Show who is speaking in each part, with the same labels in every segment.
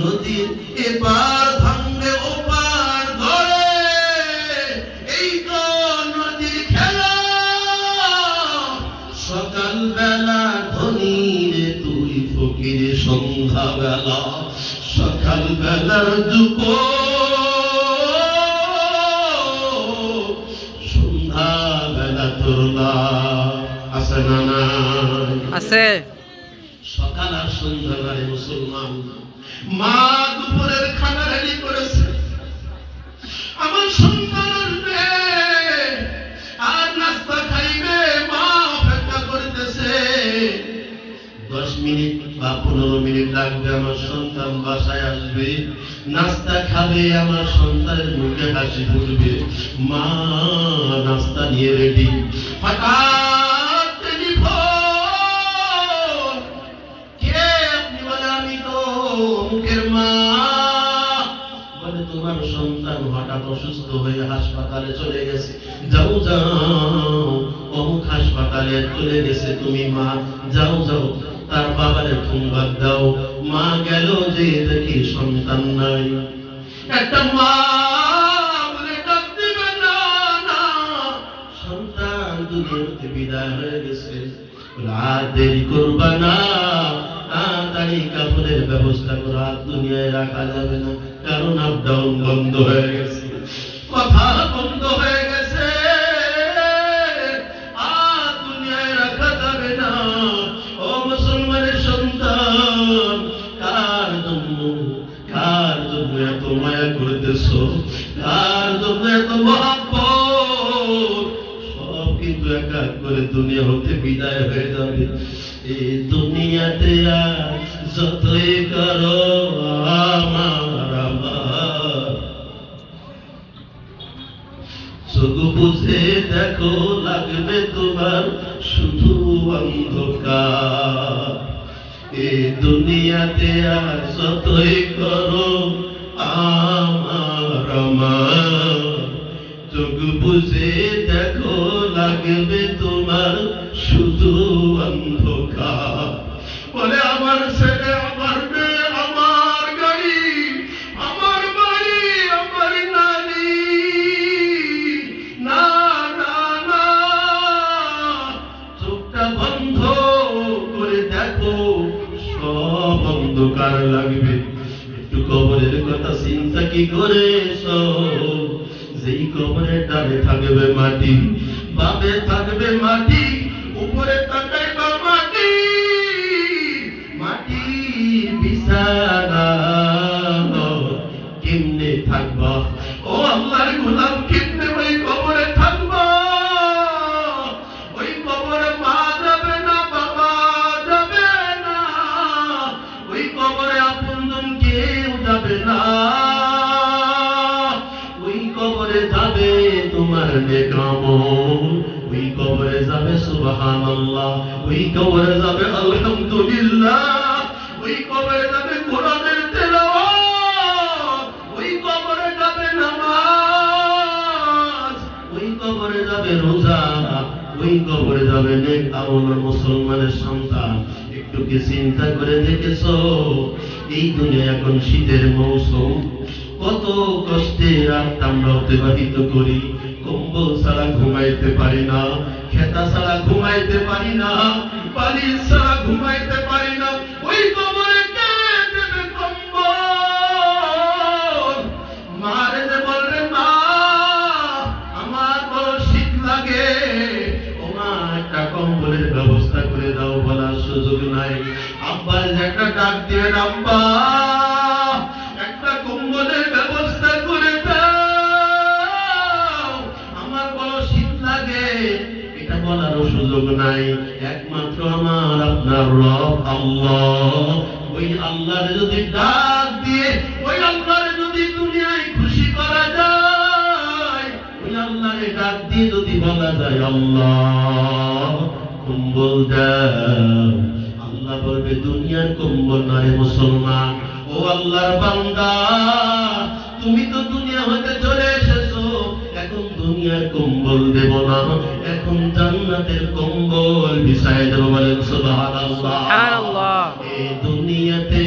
Speaker 1: নদীর এপার ভাঙ্গে ওপার ধরে এই তো নদীর খেলা। সকাল বেলা ধনীর তুই ফকির সন্ধ্যা বেলা সকাল বেলার দুপ। সন্ধ্যা বেলা তোরলা আছে না
Speaker 2: আছে।
Speaker 1: সকাল আর সন্ধ্যাবেলায় মুসলমান। মা দুপুরের খানা রেডি করেছে। আমার সন্তান আসবে, আর নাস্তা খাইবে, মা অপেক্ষা করতেছে। দশ মিনিট বা পনেরো মিনিট লাগবে, আমার সন্তান বাসায় আসবে। নাস্তা খাবে, আমার সন্তানের মুখে হাসি ফুটবে। মা, নাস্তা নিয়ে রেডি। হঠাৎ সন্তান হঠাৎ অসুস্থ হয়ে হাসপাতালে চলে গেছে। যাও যাও, অমুক হাসপাতালে চলে গেছে তুমি, মা। যাও যাও, তার বাবারে সংবাদ দাও। মা গেল যে দেখি সন্তান নাই। একটা মা সন্তান দুনিয়াতে বিদায় হয়ে গেছে। আর দেরি করবা না। তাড়াতাড়ি কাপড়ের ব্যবস্থা করো আর দুনিয়ায় রাখা যাবে না, কারণ আপ ডাউন বন্ধ হয়ে গেছে। কথা বন্ধ হয়ে গেছে। আর দুনিয়ায় করতেছ? কার দুনিয়া হতে বিদায় হয়ে যাবে। এই দুনিয়াতে যতই করো আমার চোখ বুঝে দেখো, লাগবে তোমার শুধু অন্ধকার। এ দুনিয়াতে আর যতই করো আমার আমার। চোখ বুঝে দেখো, লাগবে তোমার শুধু অন্ধকার। বলে, আমার ছেলে, আমার মেয়ে, আমার গাড়ি, আমার বাড়ি, আমার নারী না না না, চোখটা বন্ধ করে দেখো, সব অন্ধকার লাগবে। একটু কবরের কথা চিন্তা কি করে যেই কবরের ডানে থাকবে মাটি বামে থাকবে মাটি উপরে তাকাইবা যাবে সুবহানাল্লাহ। ওই কবরে যাবে আলহামদুলিল্লাহ। ওই কবরে যাবে কোরআনের তেলাওয়াত। ওই কবরে যাবে নামাজ। ওই কবরে যাবে রোজা। ওই কবরে যাবে নেক আমল মুসলমানের সন্তান। একটু কি চিন্তা করে দেখেছ? এই দুনিয়া এখন শীতের মৌসুম। কত কষ্টে রাত আমরা অতিবাহিত করি। কম্বল ছাড়া ঘুমাইতে পারি না, খেতা ছাড়া ঘুমাইতে পারি না পানি ছাড়া ঘুমাইতে পারি না, ওই কবরে ব্যবস্থা করে দাও বলার সুযোগ নাই। আব্বার যে একটা ডাক দিবেন আব্বা। বলারও সুযোগ নাই। একমাত্র আমার আপনার রব আল্লাহ। ওই আল্লাহর যদি ডাক দিয়ে, ওই আল্লাহর যদি দুনিয়ায় খুশি করা যায়, ওই আল্লাহরে ডাক দিয়ে যদি বলা যায়, আল্লাহ, কম্বল দাও। আল্লাহ বলবে, দুনিয়ার কম্বল নারে মুসলমান। ও আল্লাহর বান্দা, তুমি তো দুনিয়া হতে চলে এখন দুনিয়ার কম্বল দেব না। এখন জান্নাতের কম্বল বিছায় দেব বলেন সুবহানাল্লাহ। এই দুনিয়াতে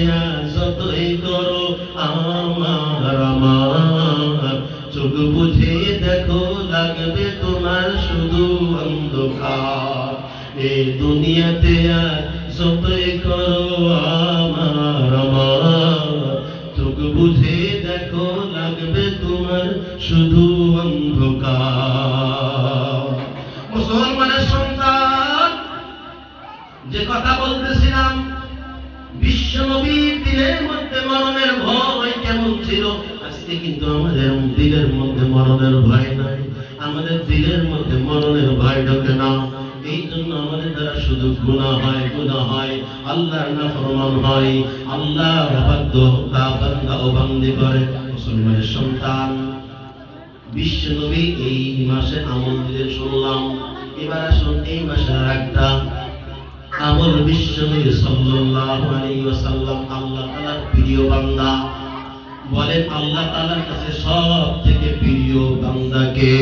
Speaker 1: যতই করো আমার আমার। চোখ বুঝে দেখো লাগবে তোমার শুধু অন্ধকার। এই দুনিয়াতে আর যতই করো আমার আমার। চোখ বুঝে দেখো লাগবে তোমার শুধু মুসলমানের সন্তান, যে কথা বলতেছিলাম, বিশ্ব নবীর দিলের মধ্যে মরণের ভয় কেমন ছিল? আজকে কিন্তু আমাদের দিলের মধ্যে মরণের ভয় নাই। আমাদের দিলের মধ্যে মরণের ভয় ঢোকে না। এই জন্য আমাদের দ্বারা শুধু গুণা হয় গুণা হয়। আল্লাহর নাফরমান হয়। আল্লাহ অবাধ্য, তা বান্দা ও বান্দি করে। মুসলমানের সন্তান। বিশ্ব নবী এই মাসে আমল দিতে শুনলাম। এবার আসুন এই মাসের একটা আমল বিশ্ব নবী সাল্লাল্লাহু আলাইহি ওয়াসাল্লাম আল্লাহ তাআলার প্রিয় বান্দা। বলেন আল্লাহ তাআলার কাছে সব থেকে প্রিয় বান্দা কে?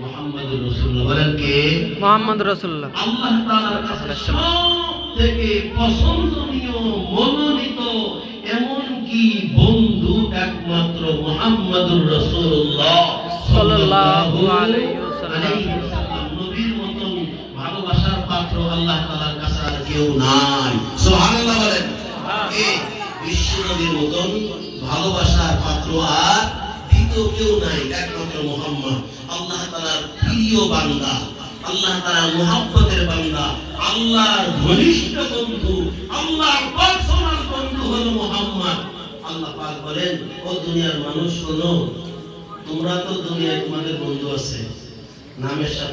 Speaker 1: মুহাম্মদুর রাসূলুল্লাহ। বলেন কে?
Speaker 2: মোহাম্মদ রসুল্লাহ
Speaker 1: আল্লাহ তাআলার কাছে সব থেকে পছন্দনীয় মনোনীত মুহাম্মদুর রাসূলুল্লাহ
Speaker 2: সাল্লাল্লাহু আলাইহি ওয়াসাল্লাম।
Speaker 1: নবীর মতন ভালোবাসার পাত্র আল্লাহ তাআলার কাছে আর কেউ নাই। সুবহানাল্লাহ বলেন। বিশ্ব নবীর ভালোবাসার পাত্র আর দ্বিতীয় কেউ নাই একমাত্র মুহাম্মদ। আল্লাহ তাআলার প্রিয় বান্দা আল্লাহ তাআলার মুহাব্বতের বান্দা আল্লাহর ঘনিষ্ঠ বন্ধু আল্লাহর পার্সোনাল বন্ধু হলো মুহাম্মদ আল্লাহ পাক বলেন, ও দুনিয়ার মানুষ শোনো, তোমরা তো দুনিয়ায় তোমাদের বন্ধু আছে। নামের সাথে